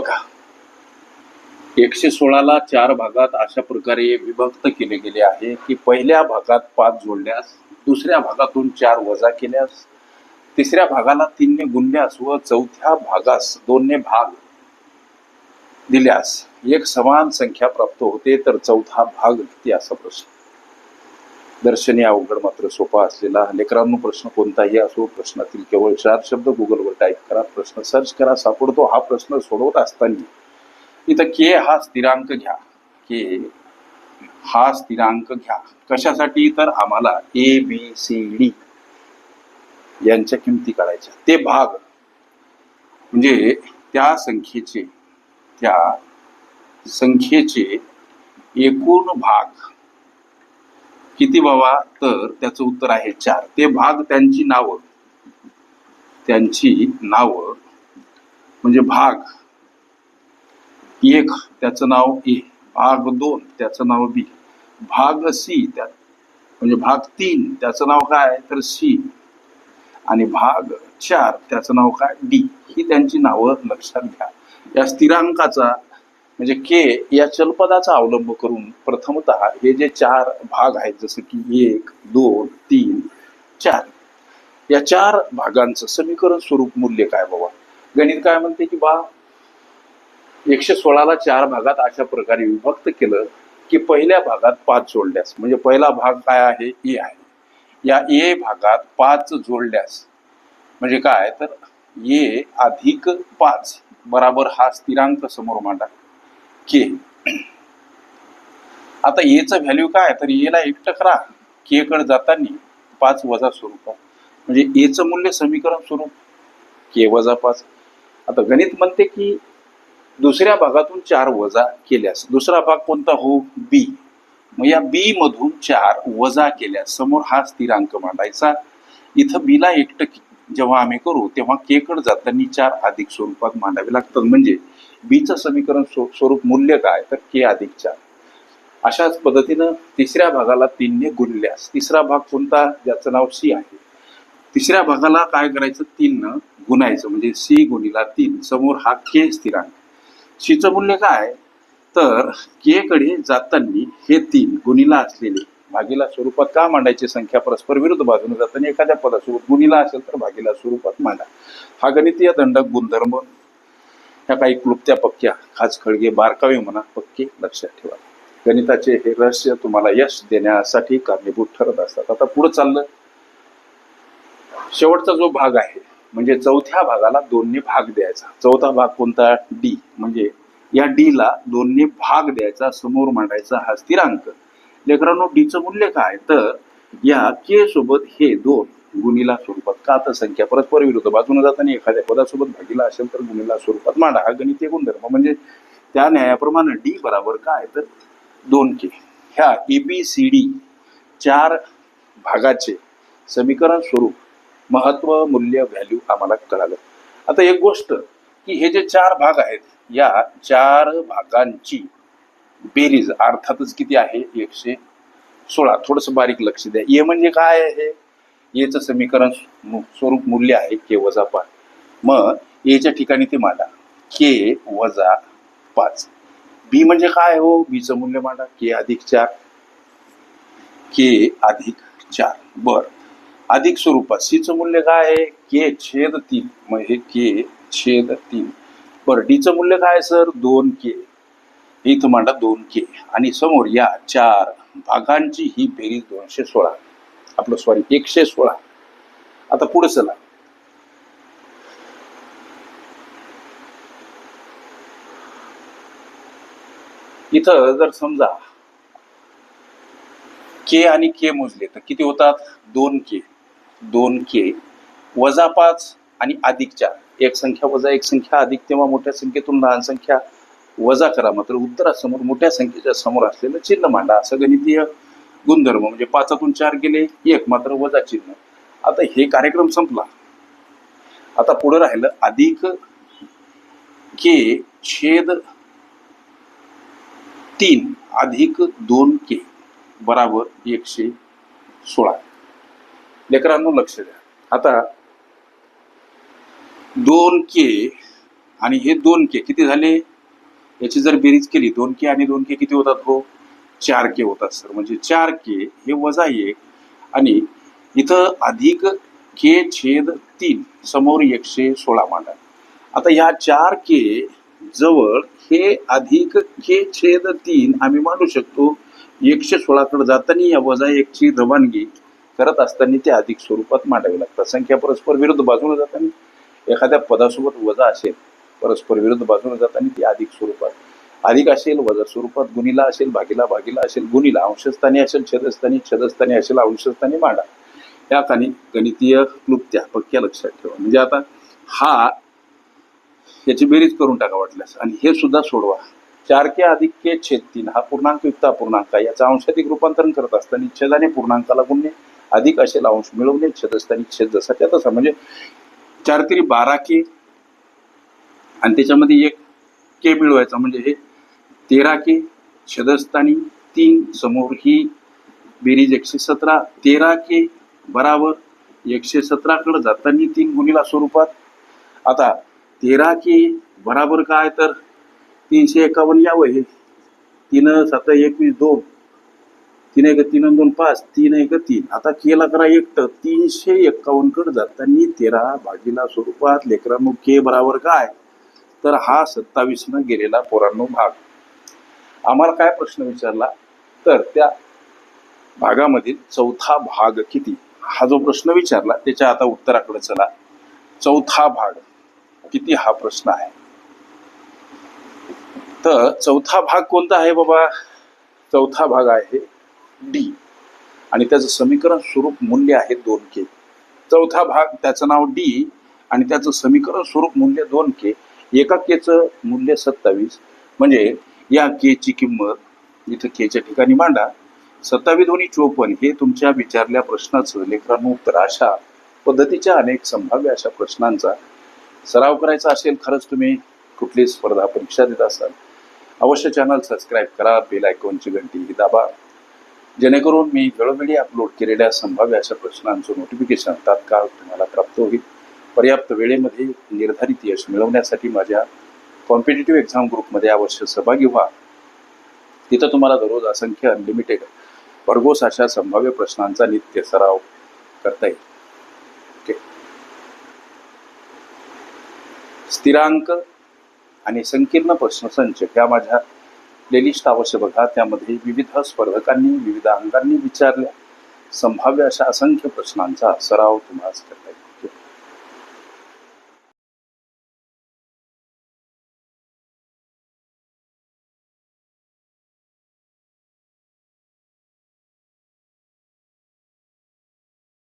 बघा. एकशे सोळाला चार भागात अशा प्रकारे विभक्त केले गेले आहे की पहिल्या भागात पाच जोडल्यास दुसऱ्या भागातून चार वजा केल्यास तिसऱ्या भागाला तीनने गुणल्यास व चौथ्या भागास दोनने भाग दिल्यास एक समान संख्या प्राप्त होते तर चौथा भाग किती? असा प्रश्न. दर्शनी अवघड मात्र सोपा असलेला लेकरांनो प्रश्न कोणताही असो प्रश्नातील केवळ चार शब्द गुगलवर टाईप करा प्रश्न सर्च करा सापडतो हा प्रश्न सोडवत असताना. इथं के हा स्थिरांक घ्या. के हा स्थिरांक घ्या. कशासाठी? तर आम्हाला ए बी सी डी यांच्या किमती काढायच्या. ते भाग म्हणजे त्या संख्येचे त्या संख्येचे एकूण भाग किती बाबा तर त्याचं उत्तर आहे चार. ते भाग त्यांची नावं. त्यांची नावं. म्हणजे भाग. एक त्याचं नाव ए. भाग दोन त्याचं नाव बी. भाग सी त्या म्हणजे भाग तीन त्याचं नाव काय? तर सी. आणि भाग चार त्याचं नाव काय? डी. ही त्यांची नावं लक्षात घ्या. या स्थिरांकाचा म्हणजे के या चलपदाचा अवलंब करून प्रथमत हे जे चार भाग आहेत जसं की एक दोन तीन चार या चार भागांचं समीकरण स्वरूप मूल्य काय बाबा? गणित काय म्हणते की बा एकशे सोळाला चार भागात अशा प्रकारे विभक्त केलं की पहिल्या भागात पाच जोडल्यास म्हणजे पहिला भाग काय आहे? ए आहे. या ए भागात पाच जोडल्यास म्हणजे काय? तर ए अधिक पाच बराबर हा स्थिरांक समोर मांडा. के. आता एचं व्हॅल्यू काय तर एला एकटं करा के कडे जाताना पाच वजा स्वरूप म्हणजे एचं मूल्य समीकरण स्वरूप. के वजा पाच. आता गणित म्हणते की दुसऱ्या भागातून चार वजा केल्यास दुसरा भाग कोणता हो? बी मग या बी मधून चार वजा केल्यास समोर हा स्थिरांक मांडायचा. इथं बीला एकटं जेव्हा आम्ही करू तेव्हा केकड जाताना चार अधिक स्वरूपात मांडावे लागतात. म्हणजे बीचं समीकरण स्वरूप मूल्य काय? तर के अधिक चार अशाच पद्धतीनं तिसऱ्या भागाला तीनने गुणल्यास तिसरा भाग कोणता? ज्याचं नाव सी आहे. तिसऱ्या भागाला काय करायचं? तीननं गुणायचं म्हणजे सी गुणिला तीन. समोर हा के स्थिरांक सीचं मूल्य काय? तर के कडे जाताना हे तीन गुणीला असलेले भागीला स्वरूपात का मांडायची? संख्या परस्पर विरुद्ध बाजूने जाताना एखाद्या पदासोबत गुणीला असेल तर भागीला स्वरूपात मांडा. हा गणितीय दंडक गुणधर्म ह्या काही क्लुप्त्या पक्क्या खास खळगे बारकावे म्हणा पक्के लक्षात ठेवा. गणिताचे हे रहस्य तुम्हाला यश देण्यासाठी कारणीभूत ठरत असतात. आता पुढे चाललं. शेवटचा जो भाग आहे म्हणजे चौथ्या भागाला दोनने भाग द्यायचा. चौथा भाग कोणता? डी म्हणजे या डी ला दोनने भाग द्यायचा समोर मांडायचा हा स्थिरांक. लेकरांनो डीचं मूल्य काय? तर या के सोबत हे दोन गुणीला स्वरूपात का तर संख्या? परस्पर विरुद्ध. बाजूने जाताना एखाद्या पदासोबत भागीला असेल तर गुणीला स्वरूपात मांडा. हा गणितीय गुणधर्म. म्हणजे त्या न्यायाप्रमाणे डी बराबर काय? तर दोन के. ह्या ए सी डी चार भागाचे समीकरण स्वरूप महत्त्व मूल्य व्हॅल्यू आम्हाला कळालं. आता एक गोष्ट की हे जे चार भाग आहेत या चार भागांची बेरीज अर्थातच किती आहे? एकशे सोळा. थोडस बारीक लक्ष द्या. ए म्हणजे काय आहे? याचं समीकरण स्वरूप मूल्य आहे के वजा पाच. मग एच्या ठिकाणी ते मांडा. के वजा पाच. बी म्हणजे काय हो? बीचं मूल्य मांडा. के अधिक चार. के अधिक चार. बर. अधिक स्वरूपात सीचं मूल्य काय आहे? के छेद तीन. मग हे के छेद तीन. बरं डीचं मूल्य काय सर? दोन के. इथं मांडा दोन के. आणि समोर या चार भागांची ही बेरीज दोनशे सोळा. आपलं सॉरी एकशे सोळा. आता पुढे चला. इथं जर समजा के आणि के मोजले तर किती होतात? दोन के. दोन के वजा पाच आणि अधिक चार एक संख्या वजा एक संख्या अधिक तेव्हा मोठ्या संख्येतून लहान संख्या. वजा करा मात्र उत्तरासमोर मोठ्या संख्येच्या समोर असलेलं चिन्ह मांडा. असं गणितीय गुणधर्म म्हणजे पाचातून चार गेले एक मात्र वजा चिन्ह. आता हे कार्यक्रम संपला. आता पुढे राहिलं अधिक के छेद तीन अधिक दोन के बराबर एकशे सोळा. लेकरांनो लक्ष द्या. आता दोन के आणि हे दोन के किती झाले? याची जर बेरीज केली दोन के आणि दोन के किती होतात हो? चार के होतात सर. म्हणजे चार के हे वजा एक आणि इथं अधिक के छेद तीन समोर एकशे सोळा मांडा. आता ह्या चार के जवळ हे अधिक के छेद तीन आम्ही मांडू शकतो. एकशे सोळाकडे जाताना या वजा एकची रवानगी करत असताना ते अधिक स्वरूपात मांडावी लागतात. संख्या परस्पर विरुद्ध बाजूला जाताना एखाद्या पदासोबत वजा असेल परस्पर विरुद्ध बाजूला जाताना ती अधिक स्वरूपात अधिक असेल वजा स्वरूपात गुणीला असेल भागीला भागीला असेल गुणीला अंशस्थानी असेल छेदस्थानी छेदस्थानी असेल अंशस्थानी मांडा. या खाली गणितीय क्लुप्त्या पक्क्या लक्षात ठेवा. म्हणजे आता हा याची बेरीज करून टाका वाटल्यास. आणि हे सुद्धा सोडवा. चार के अधिक के छेद तीन हा पूर्णांक युक्त अपूर्णांक आहे. याचं अंशाधिक रूपांतरण करत असताना छेदाने पूर्णांकाला गुणणे अधिक असेल अंश मिळवणे छेदस्थानी छेद जसा. त्या तसा म्हणजे चार तरी बारा के आणि त्याच्यामध्ये एक के मिळवायचा. म्हणजे हे तेरा के शदस्तानी तीन समोर ही बेरीज एकशे सतरा तेरा के बराबर एकशे सतराकडे जाताना तीन गुणीला स्वरूपात. आता तेरा के बराबर काय तर तीनशे एकावन्न यावं हे. तीन सात एकवीस दोन. तीन एक तीन दोन पाच. तीन एक तीन. आता केला करा एकटं तीनशे एक्कावन्न जाताना तेरा भागीला स्वरूपात. लेकरांनो के बराबर काय? तर हा सत्तावीसनं गेलेला पोरांनो भाग. आम्हाला काय प्रश्न विचारला? तर त्या भागामधील चौथा भाग किती? हा जो प्रश्न विचारला त्याच्या आता उत्तराकडे चला. चौथा भाग किती हा प्रश्न आहे? तर चौथा भाग कोणता आहे बाबा? चौथा भाग आहे डी आणि त्याचं समीकरण स्वरूप मूल्य आहे दोन के. चौथा भाग त्याचं नाव डी आणि त्याचं समीकरण स्वरूप मूल्य दोन के. एका केचं मूल्य सत्तावीस. म्हणजे या केची किंमत इथं केच्या ठिकाणी मांडा. सत्तावीस दोन्ही चोपन्न हे तुमच्या विचारल्या प्रश्नाचं लेकरांनो उत्तर अशा पद्धतीच्या अनेक संभाव्य अशा प्रश्नांचा सराव करायचा असेल खरंच तुम्ही कुठली स्पर्धा परीक्षा देत असाल अवश्य चॅनल सबस्क्राईब करा बेल आयकॉनची घंटी ही दाबा. जेणेकरून मी वेळोवेळी अपलोड केलेल्या संभाव्य अशा प्रश्नांचं नोटिफिकेशन तात्काळ तुम्हाला प्राप्त होईल. पर्याप्त वेळेमध्ये निर्धारित यश मिळवण्यासाठी माझ्या कॉम्पिटेटिव्ह एक्झाम ग्रुपमध्ये अवश्य सहभागी व्हा. तिथं तुम्हाला दररोज असंख्य अनलिमिटेड भरघोस अशा संभाव्य प्रश्नांचा नित्य सराव करता येईल. ओके स्थिरांक आणि संकीर्ण प्रश्नसंच ह्या माझ्या प्लेलिस्ट अवश्य बघा. त्यामध्ये विविध स्पर्धकांनी विविध अंगांनी विचारल्या. संभाव्य अशा असंख्य प्रश्नांचा सराव तुम्हाला करता येईल.